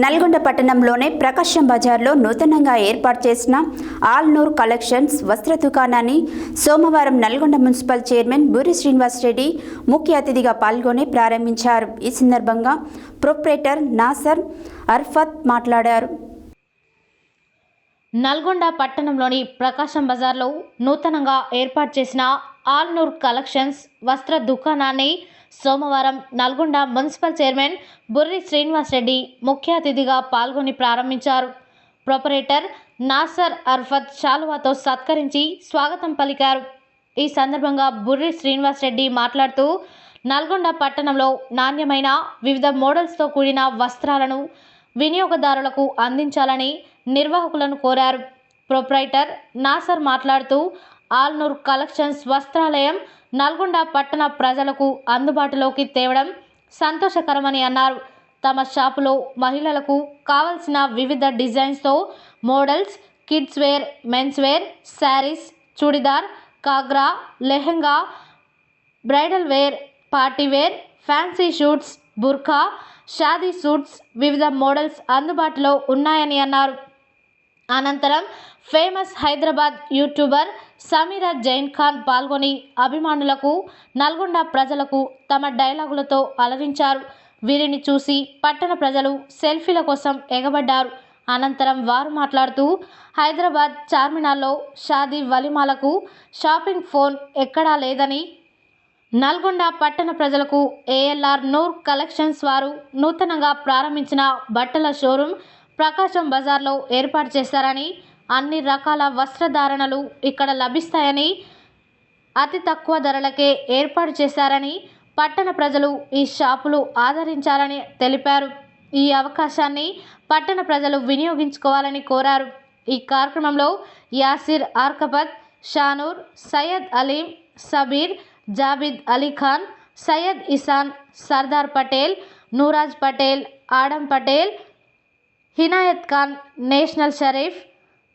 నల్గొండ పట్టణంలోనే ప్రకాశం బజార్లో నూతనంగా ఏర్పాటు చేసిన ఆల్నూర్ కలెక్షన్స్ వస్త్ర దుకాణాన్ని సోమవారం నల్గొండ మున్సిపల్ చైర్మన్ బూరి శ్రీనివాస్ రెడ్డి ముఖ్య అతిథిగా పాల్గొని ప్రారంభించారు. ఈ సందర్భంగా ప్రొప్రైటర్ నాసర్ అర్ఫత్ మాట్లాడారు. నల్గొండ పట్టణంలోని ప్రకాశం బజార్లో నూతనంగా ఏర్పాటు చేసిన ఆల్నూర్ కలెక్షన్స్ వస్త్ర దుకాణాన్ని సోమవారం నల్గొండ మున్సిపల్ చైర్మన్ బుర్రి శ్రీనివాస్ రెడ్డి ముఖ్య అతిథిగా పాల్గొని ప్రారంభించారు. ప్రొపరేటర్ నాసర్ అర్ఫత్ శాలువాతో సత్కరించి స్వాగతం పలికారు. ఈ సందర్భంగా బుర్రి శ్రీనివాస్ రెడ్డి మాట్లాడుతూ నల్గొండ పట్టణంలో నాణ్యమైన వివిధ మోడల్స్తో కూడిన వస్త్రాలను వినియోగదారులకు అందించాలని నిర్వాహకులను కోరారు. ప్రొప్రైటర్ నాసర్ మాట్లాడుతూ ఆల్నూర్ కలెక్షన్స్ వస్త్రాలయం నల్గొండ పట్టణ ప్రజలకు అందుబాటులోకి తేవడం సంతోషకరమని అన్నారు. తమ షాపులో మహిళలకు కావలసిన వివిధ డిజైన్స్తో models kids wear men's wear sarees churidar ghagra lehenga bridal wear party wear fancy suits burqa షాదీ సూట్స్ వివిధ మోడల్స్ అందుబాటులో ఉన్నాయని అన్నారు. అనంతరం ఫేమస్ హైదరాబాద్ యూట్యూబర్ సమీరా జైన్ ఖాన్ పాల్గొని అభిమానులకు నల్గొండ ప్రజలకు తమ డైలాగులతో అలరించారు. వీరిని చూసి పట్టణ ప్రజలు సెల్ఫీల కోసం ఎగబడ్డారు. అనంతరం వారు మాట్లాడుతూ హైదరాబాద్ చార్మినార్లో షాదీ వలిమాలకు షాపింగ్ ఫోన్ ఎక్కడా లేదని నల్గొండ పట్టణ ప్రజలకు ఏఎల్ఆర్ నూర్ కలెక్షన్స్ వారు నూతనంగా ప్రారంభించిన బట్టల షోరూం ప్రకాశం బజార్లో ఏర్పాటు చేశారని అన్ని రకాల వస్త్రధారణలు ఇక్కడ లభిస్తాయని అతి తక్కువ ధరలకే ఏర్పాటు చేశారని పట్టణ ప్రజలు ఈ షాపులు ఆదరించాలని తెలిపారు. ఈ అవకాశాన్ని పట్టణ ప్రజలు వినియోగించుకోవాలని కోరారు. ఈ కార్యక్రమంలో యాసిర్ ఆర్కబత్ షానూర్ సయ్యద్ అలీం సబీర్ జాబిద్ అలీ ఖాన్ సయ్యద్ ఇసాన్ సర్దార్ పటేల్ నూరాజ్ పటేల్ ఆడం పటేల్ హినాయత్ ఖాన్ నేషనల్ షరీఫ్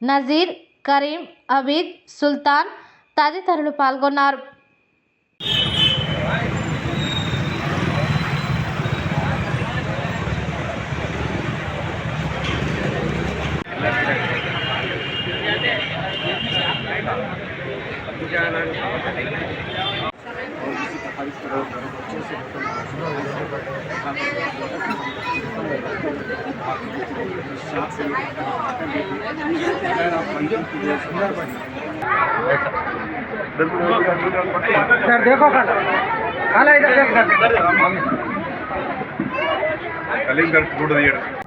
నజీర్ కరీం అబీద్ సుల్తాన్ తదితరులు పాల్గొన్నారు. सर देखो सर काला इधर देख सर कलिंगर कूड़द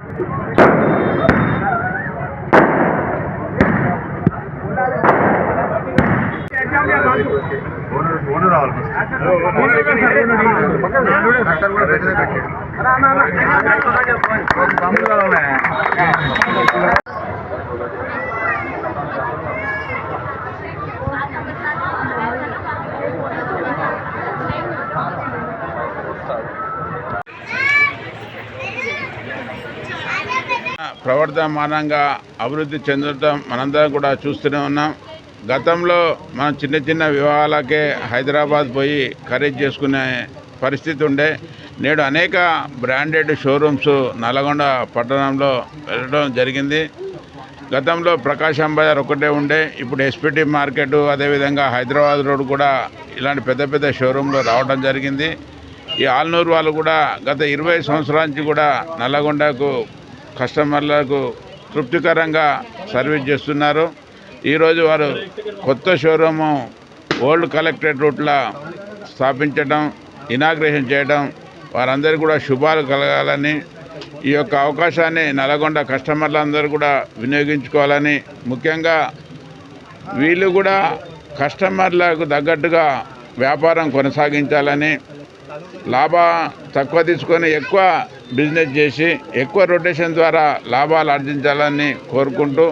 ప్రవర్ధమానంగా అభివృద్ధి చెందడం మనందరం కూడా చూస్తూనే ఉన్నాం. గతంలో మనం చిన్న చిన్న వివాహాలకే హైదరాబాద్ పోయి ఖరీదు చేసుకునే పరిస్థితి ఉండే. నేడు అనేక బ్రాండెడ్ షోరూమ్స్ నల్గొండ పట్టణంలో వెళ్ళడం జరిగింది. గతంలో ప్రకాశం బజార్ ఒకటే ఉండే. ఇప్పుడు ఎస్పిటి మార్కెట్ అదేవిధంగా హైదరాబాద్ రోడ్ కూడా ఇలాంటి పెద్ద పెద్ద షోరూంలో రావడం జరిగింది. ఈ ఆల్నూరు వాళ్ళు కూడా గత ఇరవై సంవత్సరాల నుంచి కూడా నల్లగొండకు కస్టమర్లకు తృప్తికరంగా సర్వీస్ చేస్తున్నారు. ఈరోజు వారు కొత్త షోరూము ఓల్డ్ కలెక్టరేట్ రూట్లో స్థాపించడం ఇనాగ్రేషన్ చేయడం వారందరికీ కూడా శుభాలు కలగాలని ఈ యొక్క అవకాశాన్ని నల్గొండ కస్టమర్లందరూ కూడా వినియోగించుకోవాలని ముఖ్యంగా వీళ్ళు కూడా కస్టమర్లకు తగ్గట్టుగా వ్యాపారం కొనసాగించాలని లాభ తక్కువ తీసుకొని ఎక్కువ బిజినెస్ చేసి ఎక్కువ రొటేషన్ ద్వారా లాభాలు ఆర్జించాలని కోరుకుంటూ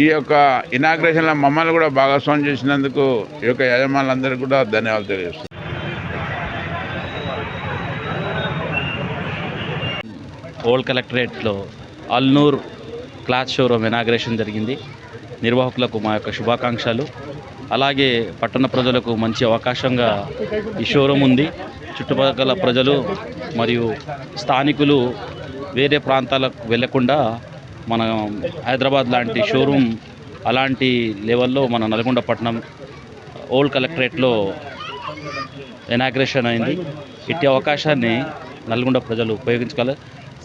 ఈ యొక్క ఇనాగ్రేషన్లో మమ్మల్ని కూడా భాగస్వామ్యం చేసినందుకు ఈ యొక్క యజమానులందరికీ కూడా ధన్యవాదాలు తెలియజేస్తున్నాను ఓల్డ్ కలెక్టరేట్లో అల్నూర్ క్లాత్ షోరూమ్ ఇనాగ్రేషన్ జరిగింది. నిర్వాహకులకు మా యొక్క శుభాకాంక్షలు. అలాగే పట్టణ ప్రజలకు మంచి అవకాశంగా ఈ షోరూమ్ ఉంది. చుట్టుపక్కల ప్రజలు మరియు స్థానికులు వేరే ప్రాంతాలకు వెళ్ళకుండా మన హైదరాబాద్ లాంటి షోరూమ్ అలాంటి లెవెల్లో మన నల్గొండ పట్టణం ఓల్డ్ కలెక్టరేట్లో ఇనాగ్రేషన్ అయింది. ఇట్టి అవకాశాన్ని నల్గొండ ప్రజలు ఉపయోగించుకోవాలి.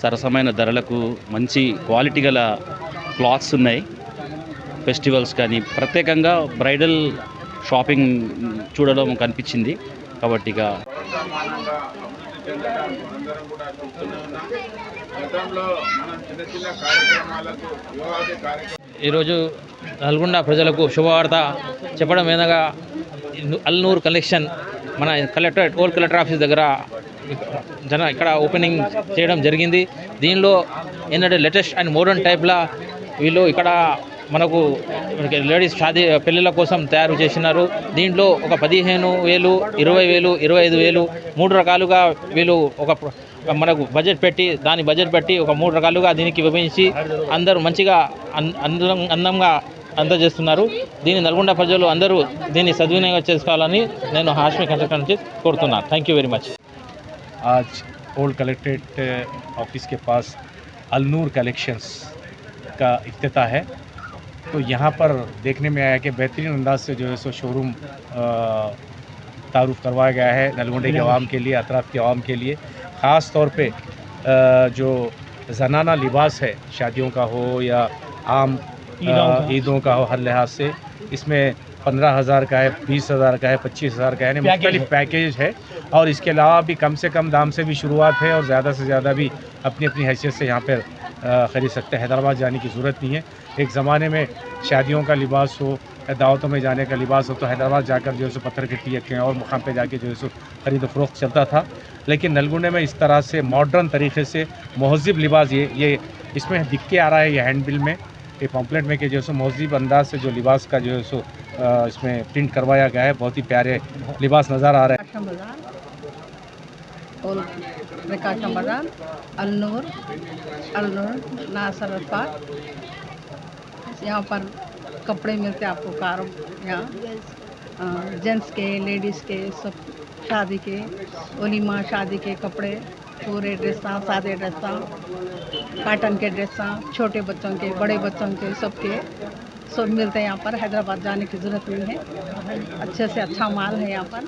సరసమైన ధరలకు మంచి క్వాలిటీ గల క్లాత్స్ ఉన్నాయి. ఫెస్టివల్స్ కానీ ప్రత్యేకంగా బ్రైడల్ షాపింగ్ చూడడం కనిపించింది. కాబట్టి ఇక ఈరోజు నల్గొండ ప్రజలకు శుభవార్త చెప్పడం ఏదనగా అల్నూర్ కలెక్షన్ మన కలెక్టరేట్ ఓల్డ్ కలెక్టర్ ఆఫీస్ దగ్గర జన ఇక్కడ ఓపెనింగ్ చేయడం జరిగింది. దీనిలో ఏంటంటే లేటెస్ట్ అండ్ మోడర్న్ టైప్లా వీళ్ళు ఇక్కడ మనకు లేడీస్ షాదీ పెళ్ళిళ్ళ కోసం తయారు చేసినారు. దీంట్లో ఒక పదిహేను వేలు ఇరవై వేలు ఇరవై ఐదు వేలు మూడు రకాలుగా వీళ్ళు ఒక మనకు బడ్జెట్ పెట్టి దాని బడ్జెట్ పెట్టి ఒక మూడు రకాలుగా దీనికి విభజించి అందరూ మంచిగా అన్- అందం అందంగా అందజేస్తున్నారు దీన్ని నల్గొండ ప్రజలు అందరూ దీన్ని సద్వినియోగం చేసుకోవాలని నేను హాష్మి కన్స్ట్రక్షన్ నుంచి కోరుతున్నాను థ్యాంక్ యూ వెరీ మచ్ आज ओल्ड कलेक्ट्रेट ऑफिस के पास अलनूर कलेक्शंस का इफ्तः है तो यहाँ पर देखने में आया कि बेहतरीन अंदाज से जो है सो शोरूम तारुफ करवाया गया है नलगोंडे के आवाम के लिए अतराफ़ के आवाम के लिए ख़ास तौर पे जो जनाना लिबास है शादियों का हो या आम ईदों का। हो हर लिहाज से इसमें पंद्रह हज़ार का है बीस हज़ार का है पच्चीस हज़ार का है मुख्तलिफ़ पैकेज है। और इसके अलावा भी कम से कम दाम से भी शुरुआत है और ज़्यादा से ज़्यादा भी अपनी अपनी हैसियत से यहाँ पर ख़रीद सकते हैं। हैदराबाद जाने की ज़रूरत नहीं है। एक ज़माने में शादियों का लिबास हो दावतों में जाने का लिबास हो तो हैदराबाद जाकर जो है सो पत्थर या कहीं और मुकाम पे जाके जो है सो ख़रीद फरोख्त चलता था। लेकिन नलगुंडे में इस तरह से मॉडर्न तरीके से महजब लिबास ये ये इसमें दिख के आ रहा है ये हैंड बिल में, ये पॉम्पलेट में कि जो है सो महजब अंदाज से जो लिबास का जो है सो इसमें प्रिंट करवाया गया है। बहुत ही प्यारे लिबास नज़र आ रहे हैं। यहाँ पर कपड़े मिलते हैं आपको कार, यहाँ। जेंट्स के, लेडीज़ के, सब शादी के वलीमा शादी के कपड़े पूरे ड्रेसा, सादे ड्रेसा, काटन के ड्रेसा, छोटे बच्चों के, बड़े बच्चों के, सबके। सब मिलते हैं यहाँ पर हैदराबाद जाने की ज़रूरत नहीं है। अच्छे से अच्छा माल है यहाँ पर।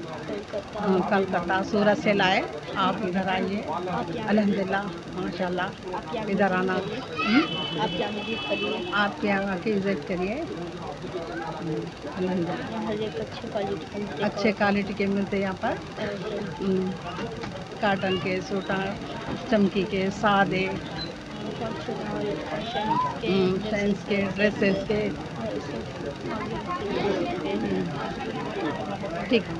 हाँ, कलकत्ता सूरत से लाए। आप इधर आइए। अलहमदिल्ला माशाल्लाह इधर आना। हम्म? आप यहाँ आके विज़िट करिए। हम्म, अच्छे क्वालिटी के मिलते हैं यहाँ पर। हम्म, काटन के सूटा चमकी के सादे। हम्म, फैंस के ड्रेसेस के। हम्म, ठीक है